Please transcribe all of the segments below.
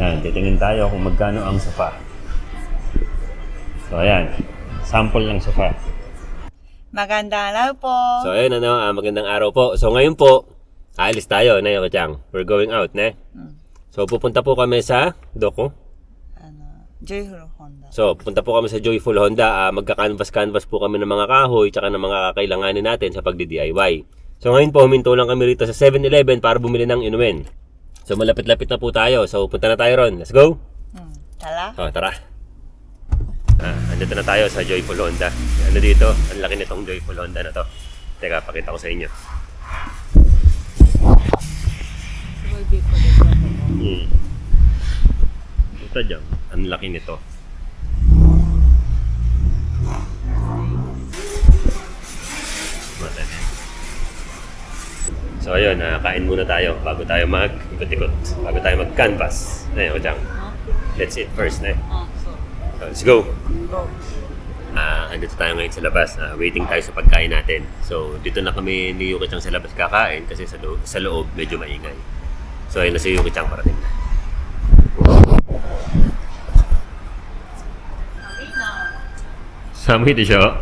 Yan, titingin tayo kung magkano ang sofa. So, ayan. Sample ng sofa. Magandang araw po. So, ayun, ano, ah, magandang araw po. So, ngayon po, aalis tayo, na yung Chang. We're going out, ne? Mm. So, pupunta po kami sa Doko. ano, Joyful Honda. So, pupunta po kami sa Joyful Honda. Ah, magka-canvas-canvas po kami ng mga kahoy tsaka ng mga kakailanganin natin sa pagdi-DIY. So, ngayon po, huminto lang kami rito sa 7-Eleven para bumili ng inumin. So, malapit-lapit na po tayo. So, punta na tayo ron. Let's go! Hmm. Tala? Oh, tara. Ah, andito na tayo sa Joyful Honda. Ano dito? Ang laki nitong Joyful Honda na to. Teka, pakita ko sa inyo. Hmm. Ito dyan. Ang laki nito. Mata niya. So ayun, ah, kain muna tayo bago tayo mag-ikot-ikot. Bago tayo mag-canvas. Ayun, dyan. Let's eat first, ne? Oh, so, So, let's go! go. Ah, andito tayo ngayon sa labas. Ah, waiting tayo sa pagkain natin. So, dito na kami ni Yuki Chang sa labas kakain kasi sa, loob, sa loob medyo maingay. So, ayun na si Yuki Chang parating na. Samoy de siya.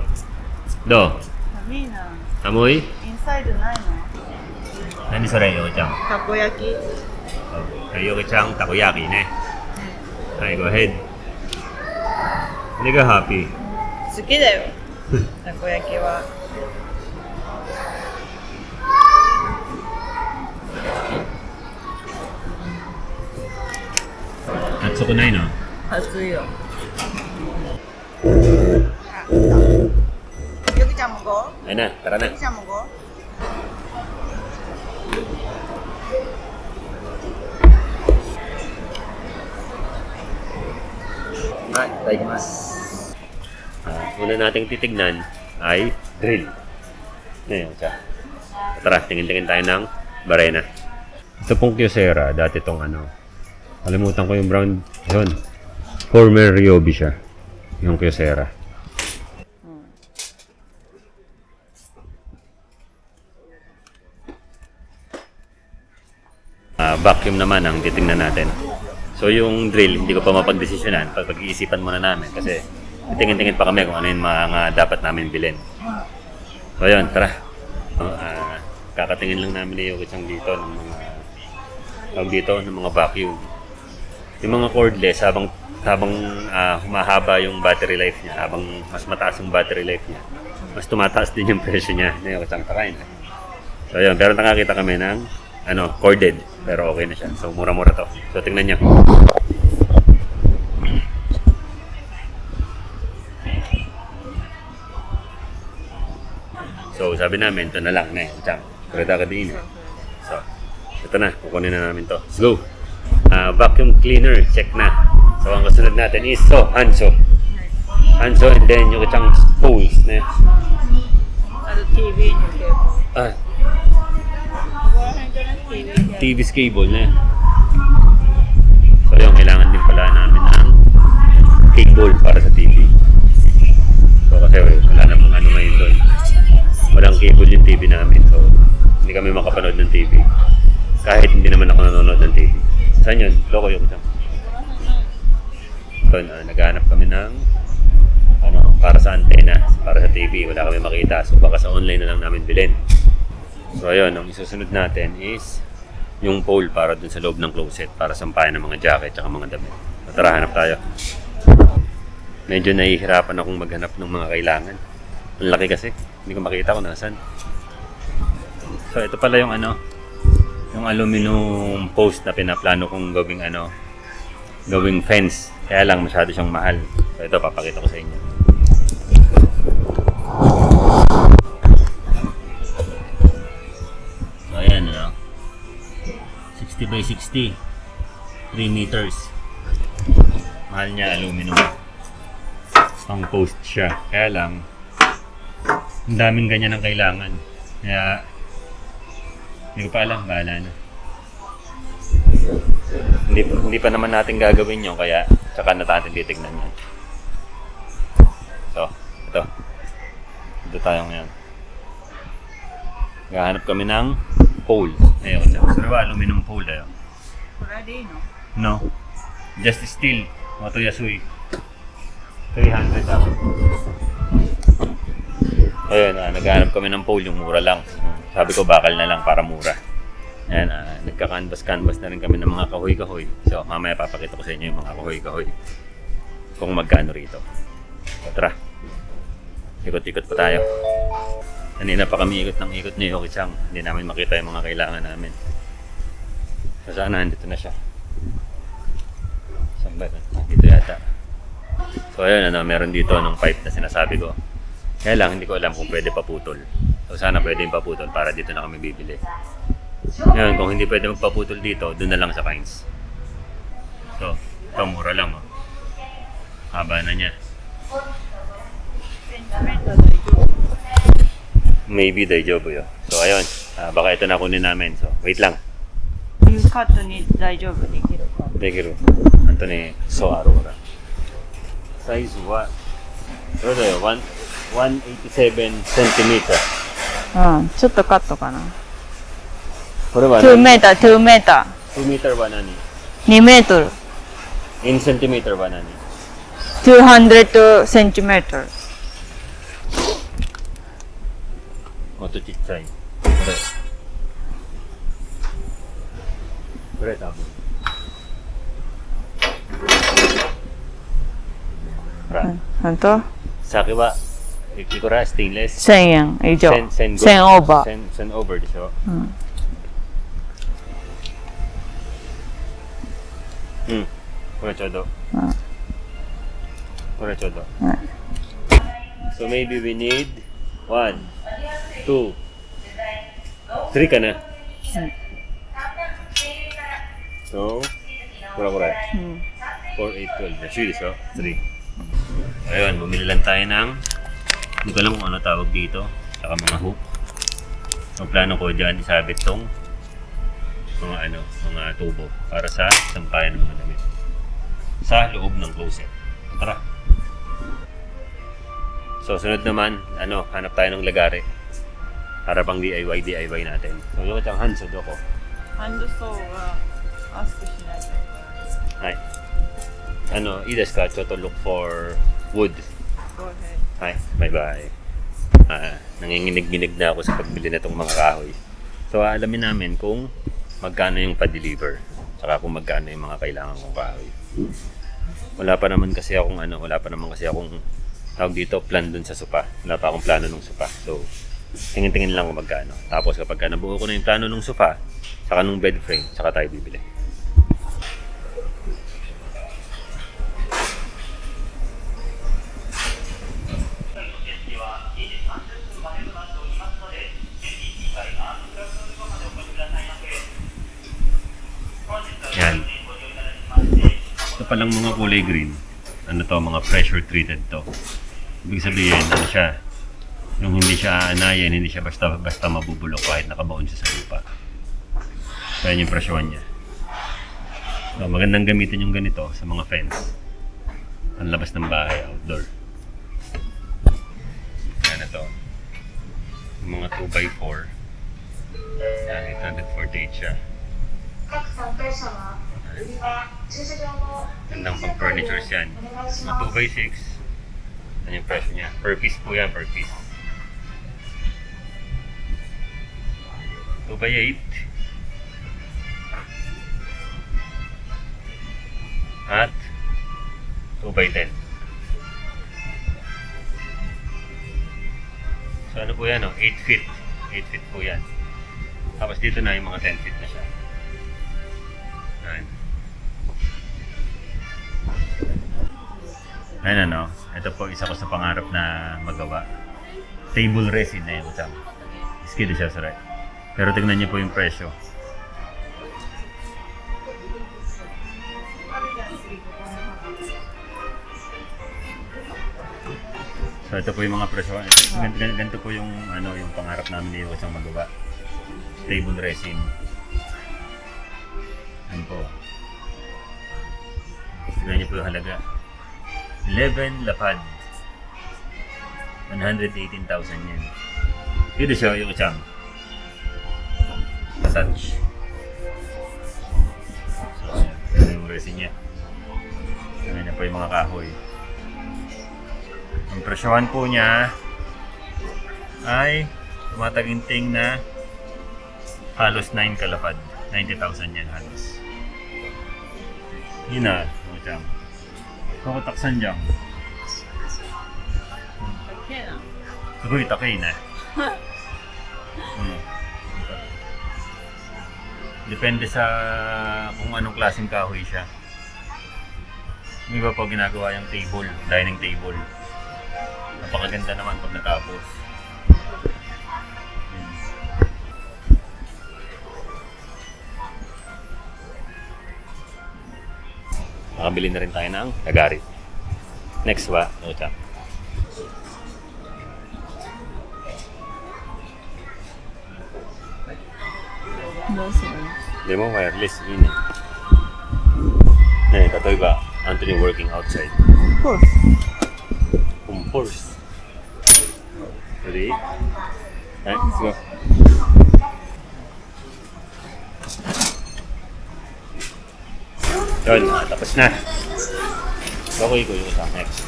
Do. 寒いな。 Amoy? インサイドないの 何それ、ヨゲちゃん。たこ焼き。ヨゲちゃん、たこ焼きね。はい、ごめん。俺がハッピー。好きだよ。たこ焼きは。暑くないな。暑いよ。ヨゲちゃんもご。えな、からな。ヨゲちゃんもご。Go? Right, itadakimasu. Ah, una nating titignan ay drill. Ngayon siya. Tara, tingin-tingin tayo ng barena. Ito pong Kyocera, dati tong ano. Kalimutan ko yung brown. Yun. Former Ryobi siya. Yung Kyocera. Ah, vacuum naman ang titingnan natin. So yung drill, hindi ko pa mapagdesisyonan. Pag pag-iisipan muna namin kasi tingin-tingin pa kami kung ano yung mga dapat namin bilhin. So yun, tara. Ah, kakatingin lang namin ni Yuki Chang dito ng mga tawag dito ng mga vacuum. Yung mga cordless habang habang ah, humahaba yung battery life niya, habang mas mataas yung battery life niya, mas tumataas din yung presyo niya. Ni Yuki Chang takain. So yun, pero nakakita kami ng ano, corded. Pero okay na siya. So, mura-mura to. So, tingnan nyo. So, sabi namin, ito na lang. Ngayon, chang. Kurita ka din. Eh. So, ito na. Kukunin na namin to. Let's go. Uh, vacuum cleaner. Check na. So, ang kasunod natin is so, Hanso. Hanso and then yung kachang poles na ano, yun. TV and your cable. Ah, TV's cable na. So yung kailangan din pala namin ng cable para sa TV. So kasi wala namang ano ngayon doon. Walang cable yung TV namin. So hindi kami makapanood ng TV. Kahit hindi naman ako nanonood ng TV. Saan yun? Loko yung isang. Doon, ah, naghanap kami ng ano, para sa antena, para sa TV. Wala kami makita. So baka sa online na lang namin bilhin. So ayun, ang isusunod natin is yung pole para dun sa loob ng closet para sampayan ng mga jacket at mga damit. So, tara, hanap tayo. Medyo nahihirapan akong maghanap ng mga kailangan. Ang laki kasi. Hindi ko makita kung nasan. So ito pala yung ano, yung aluminum post na pinaplano kong gawing ano, gawing fence. Kaya lang masyado siyang mahal. So ito, papakita ko sa inyo. By 60. 3 meters. Mahal niya, aluminum. Pang post siya. Kaya lang, ang daming ganyan ang kailangan. Kaya, hindi ko pa alam, bahala na. Hindi, hindi pa naman natin gagawin yun, kaya tsaka na natin titignan yan. So, ito. Ito tayo ngayon. Gahanap kami ng pole. Ayun, sa so, aluminum pole. Ayun. これでいいの No. Just Steel, Moto Yasui. 300 tapos. Ayun, ah, naghahanap kami ng pole, yung mura lang. Sabi ko, bakal na lang para mura. Ayan, ah, nagka-canvas-canvas na rin kami ng mga kahoy-kahoy. So, mamaya papakita ko sa inyo yung mga kahoy-kahoy. Kung magkano rito. So, tara. Ikot-ikot pa tayo. Kanina pa kami ikot ng ikot ni Yoki-chan. Hindi namin makita yung mga kailangan namin. So, sana andito na siya. Saan ba? Ah, Dito yata. So ayun, ano, meron dito ng pipe na sinasabi ko. Kaya lang, hindi ko alam kung pwede paputol. So sana pwede yung paputol para dito na kami bibili. Ngayon, kung hindi pwede magpaputol dito, doon na lang sa Pines. So, ito mura lang, oh. Haba na niya Maybe daijoubu yo. So ayun, ah, baka ito na kunin namin. So, wait lang. いうカットに大丈夫できるか。 Dekiru. Anto ni So Aro ka. Size wa. Ano da yo? 1 187 centimeter. うん、ちょっとカットかな。 Kore wa 2メーター、2メータ 2 meter wa nani? ー、2メートル、 In centimeter wa nani? 200 センチメートル。 Moto chichai. Kore. Kore tabo. Ra. 本当 Saki wa ikura stainless. 1000円以上。 Sen, sen, 1000オーバー。 Sen, sen over でしょうん。うん。これちょうど。うんこれちょうど。うん So maybe we need one, two, three ka na. Hmm. So, kura kura. Hmm. 4, 8, 12. That's really so, 3. Ayun, bumili lang tayo ng, hindi ko alam kung ano tawag dito, saka mga hook. Ang plano ko dyan, isabit tong mga ano, mga tubo para sa sampayan ng mga damit. Sa loob ng closet. Tara! So, sunod naman, ano, hanap tayo ng lagari para pang DIY DIY natin. So yung ang hands do ko. Hands so uh, ask the Hi. Ano, ides ka to look for wood. Go ahead. Hi, bye-bye. Ah, uh, nanginginig-ginig na ako sa pagbili na itong mga kahoy. So, alamin namin kung magkano yung pa-deliver. Tsaka kung magkano yung mga kailangan kong kahoy. Wala pa naman kasi akong ano, wala pa naman kasi akong tawag dito, plan dun sa supa. Wala pa akong plano ng supa. So, tingin-tingin lang kung magkano. Tapos kapag ka nabuo ko na yung plano ng sofa, saka nung bed frame, saka tayo bibili. Palang mga kulay green. Ano to, mga pressure treated to. Ibig sabihin, ano siya, yung hindi siya aanayan, hindi siya basta basta mabubulok kahit nakabaon siya sa lupa. Kaya yung presyuhan niya. So, magandang gamitin yung ganito sa mga fence. Panlabas ng bahay, outdoor. Yan ito. Yung mga 2x4. Yan, 848 siya. Gandang pang furniture yan. Mga 2x6. Yan yung price niya. Per piece po yan, per piece. 2x8. At 2x10. So ano po yan, oh? 8 feet. 8 feet po yan. Tapos dito na yung mga 10 feet na siya. Ayan. Ayan ano, ito po isa ko sa pangarap na magawa. Table resin na yun, Sam. Skill siya sa Pero tignan niyo po yung presyo. So ito po yung mga presyo. Ito, gan- gan- ganito po yung ano yung pangarap namin ni isang magawa. Table resin. Ano po. Tignan niyo po yung halaga. 11 lapad. 118,000 yen. Dito siya yung isang. Massage. So, ayan. Ito yung resin niya. Ayan na po yung mga kahoy. Ang presyohan po niya ay tumataginting na halos 9 kalapad. 90,000 yan halos. Yun na, mga chang. Kakutaksan dyan. Okay na. Takay na. Hmm. Depende sa kung anong klaseng kahoy siya. Yung iba po ginagawa yung table, dining table. Napakaganda naman pag natapos. Hmm. Nakabili na rin tayo ng nagarit. Next ba? Uta. They mo wireless in it. Eh, katoy ba? Anthony working outside. Of course. Of course. Ready? Eh, let's go. Yun, tapos na. Okay ko yung sa next.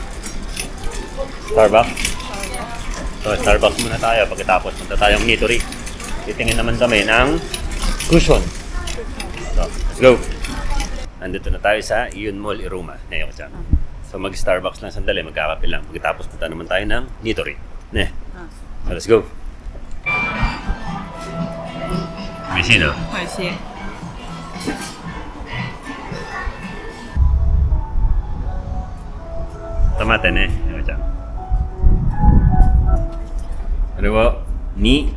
Starbucks? So, Starbucks muna tayo. Pagkatapos, punta tayong Nitori. Titingin naman kami ng cushion. So, let's go! Nandito na tayo sa Ion Mall, Iruma. Ngayon ko siya. So, mag-Starbucks lang sandali, magkakape lang. Pagkatapos, punta naman tayo ng Nitori. Ne. Ah. So, let's go! Misi, no? Misi. Tomate, ne? Ngayon ko siya. Ano ni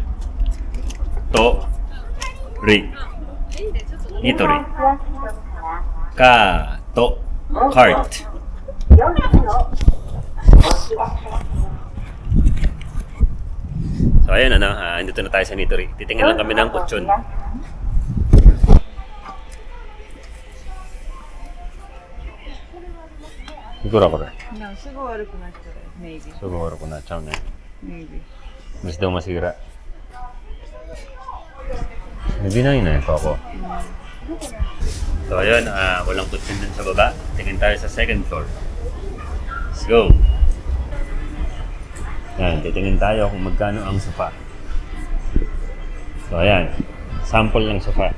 to ri. Nitori. Ka. To. Cart. So ayun ano, ah, andito na tayo sa Nitori. Titingin lang kami ng kutsyon. Siguro ko rin. でもすぐ悪くなっちゃう。ネイビー。 Siguro ko na. Chow na. ネイビー。 Mas daw masira. Hindi na yun eh, ako. So ayun, ah, walang kutsin dun sa baba. Tingin tayo sa second floor. Let's go! Yan, titingin tayo kung magkano ang sofa. So ayan, sample ng sofa.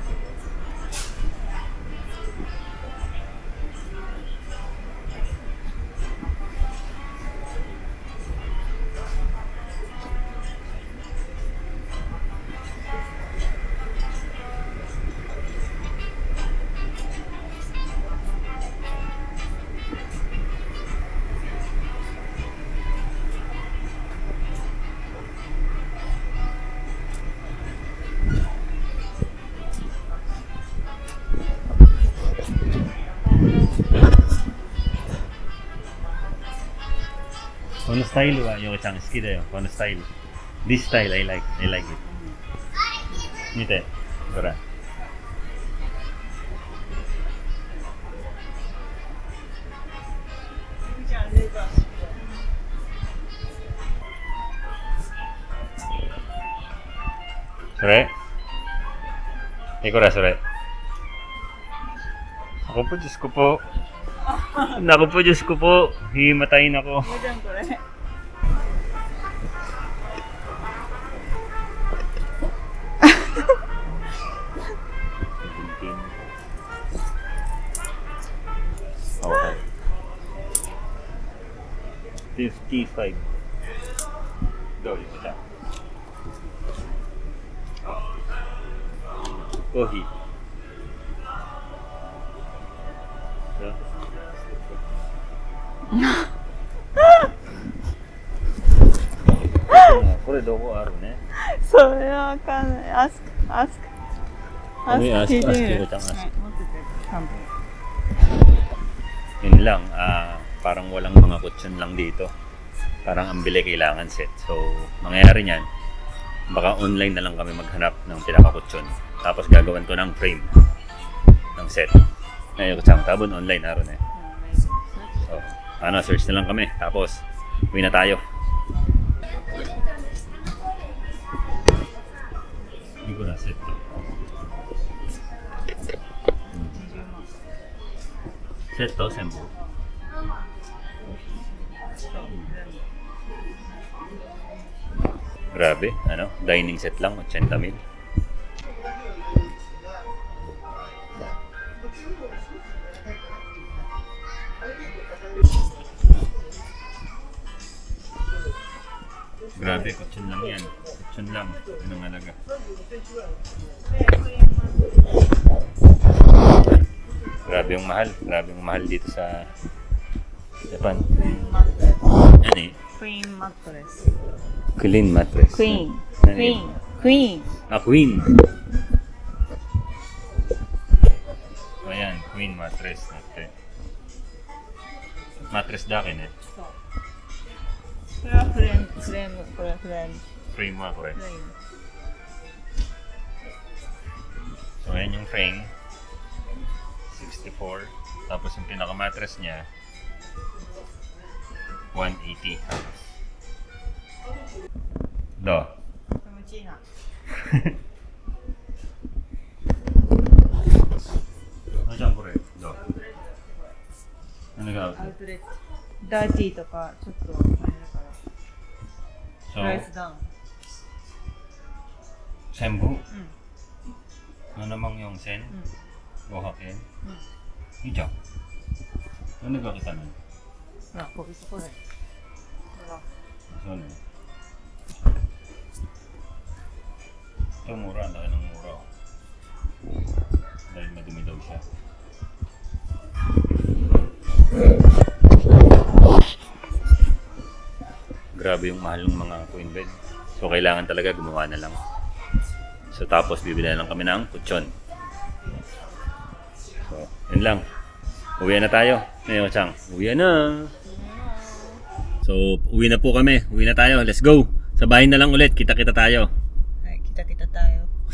style wa Yoko-chan 好きだよ。この style. This style I like. I like it. 見て。ほら。それいくらそれ Ako po, Diyos ko po. Naku po, Diyos ko po. Himatayin ako. これじ 55どういとコーヒー。これどこあるね？それはわかんない。アスクアスク。アスク parang walang mga kutsyon lang dito. Parang ang bili kailangan set. So, mangyayari niyan, baka online na lang kami maghanap ng pinakakutsyon. Tapos gagawan ko ng frame ng set. Ngayon ko siyang tabon online araw na eh. So, ano, search na lang kami. Tapos, uwi na tayo. Hindi ko na set to. Set to, sembo. Grabe, ano? Dining set lang, 80 mil. Grabe, kutsyon lang yan. Kutsyon lang. Yun ang halaga. Grabe yung mahal. Grabe yung mahal dito sa Japan. Ano eh? Queen mattress. Clean mattress. Queen. Ano queen. yun? Queen. Ah, queen. Ayan, queen mattress natin. Mattress dakin eh. Friend, friend, friend, friend. Frame mo ako eh. So, ayan yung frame. 64. Tapos yung pinaka-mattress niya, 180 halos. どう？ダーティーとか、ちょっと、あれだから。ライスダウン。全部、うん、7万4千、うん、500円、いいじゃん。何でかけたのあ、ここそこだよそうね。Ito mura, ang laki ng mura. oh. Dahil madumi daw siya. Grabe yung mahal ng mga queen bed. So kailangan talaga gumawa na lang. So tapos bibili na lang kami ng kutsyon. So, yun lang. Uwi na tayo. Ngayon, Chang. Uwi na. So, uwi na po kami. Uwi na tayo. Let's go. Sa bahay na lang ulit. Kita-kita tayo.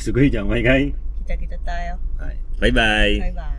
すごいじゃん、毎回。 Kita kita tayo. Bye bye. Bye bye.